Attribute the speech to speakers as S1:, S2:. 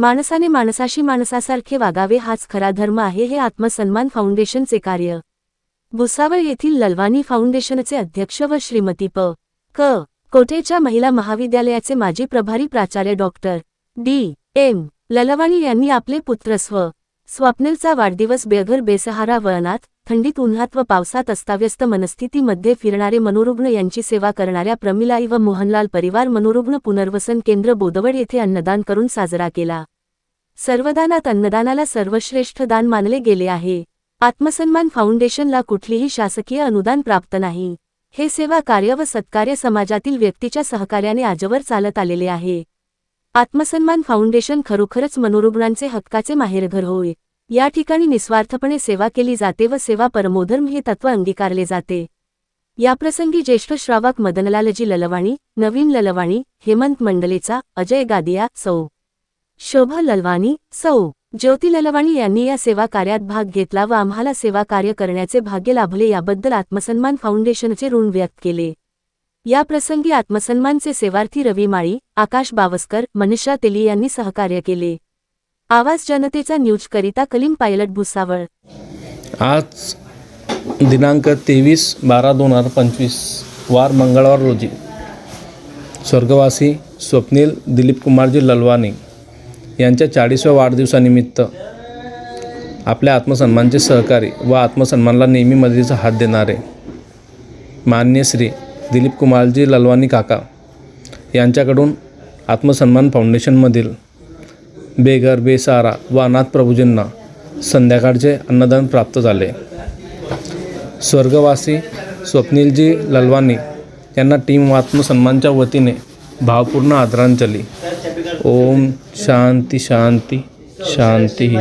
S1: माणसाने माणसाशी माणसासारखे वागावे हाच खरा धर्म आहे हे आत्मसन्मान फाउंडेशनचे कार्य. भुसावळ येथील ललवानी फाउंडेशनचे अध्यक्ष व श्रीमती प. क. कोठेच्या महिला महाविद्यालयाचे माजी प्रभारी प्राचार्य डॉक्टर डी. एम. ललवाणी यांनी आपले पुत्र स्व. स्वप्नीलचा वाढदिवस बेघर बेसहारा वळणात थंडीत उन्हात व पावसात अस्ताव्यस्त मनस्थितीमध्ये फिरणारे मनोरुग्ण यांची सेवा करणाऱ्या प्रमिलाई व मोहनलाल परिवार मनोरुग्ण पुनर्वसन केंद्र बोदवड येथे अन्नदान करून साजरा केला. सर्वदानात अन्नदानाला सर्वश्रेष्ठ दान मानले गेले आहे. आत्मसन्मान फाउंडेशनला कुठलीही शासकीय अनुदान प्राप्त नाही. हे सेवा कार्य व सत्कार्य समाजातील व्यक्तीच्या सहकार्याने आजवर चालत आलेले आहे. आत्मसन्मान फाउंडेशन खरोखरच मनोरुग्णांचे हक्काचे माहेरघर होय. या ठिकाणी निस्वार्थपणे सेवा केली जाते व सेवा परमोधर्म हे तत्व अंगीकारले जाते. याप्रसंगी ज्येष्ठ श्रावक मदनलालजी ललवाणी नवीन ललवाणी हेमंत मंडलेचा अजय गादिया सौ. शोभा ललवाणी सौ. ज्योती ललवाणी यांनी या सेवा कार्यात भाग घेतला व आम्हाला सेवा कार्य करण्याचे भाग्य लाभले याबद्दल आत्मसन्मान फाउंडेशनचे ऋण व्यक्त केले. या प्रसंगी आत्मसन्मानचे सेवार्थी रवी माळी आकाश बावस्कर मनीषा तेली यांनी सहकार्य केले. आवाज जनतेचा न्यूज करिता कलीम पायलट भुसावळ.
S2: आज दिनांक तेवीस बारा दोन हजार पंचवीस वार मंगळवार रोजी स्वर्गवासी स्वप्नील दिलीप कुमारजी ललवानी यांच्या चाळीसव्या वाढदिवसानिमित्त आपल्या आत्मसन्मानचे सहकारी व आत्मसन्मानला नेहमी मदतीचा हात देणारे मान्य श्री दिलीप कुमारजी ललवानी काका यांच्याकडून आत्मसन्मान फाउंडेशनमधील बेघर बेसहारा व अनाथ प्रभूजींना संध्याकाळचे अन्नदान प्राप्त झाले. स्वर्गवासी स्वप्नीलजी ललवानी यांना टीम आत्मसन्मानच्या वतीने भावपूर्ण आदरांजली. ओम शांती शांती शांती.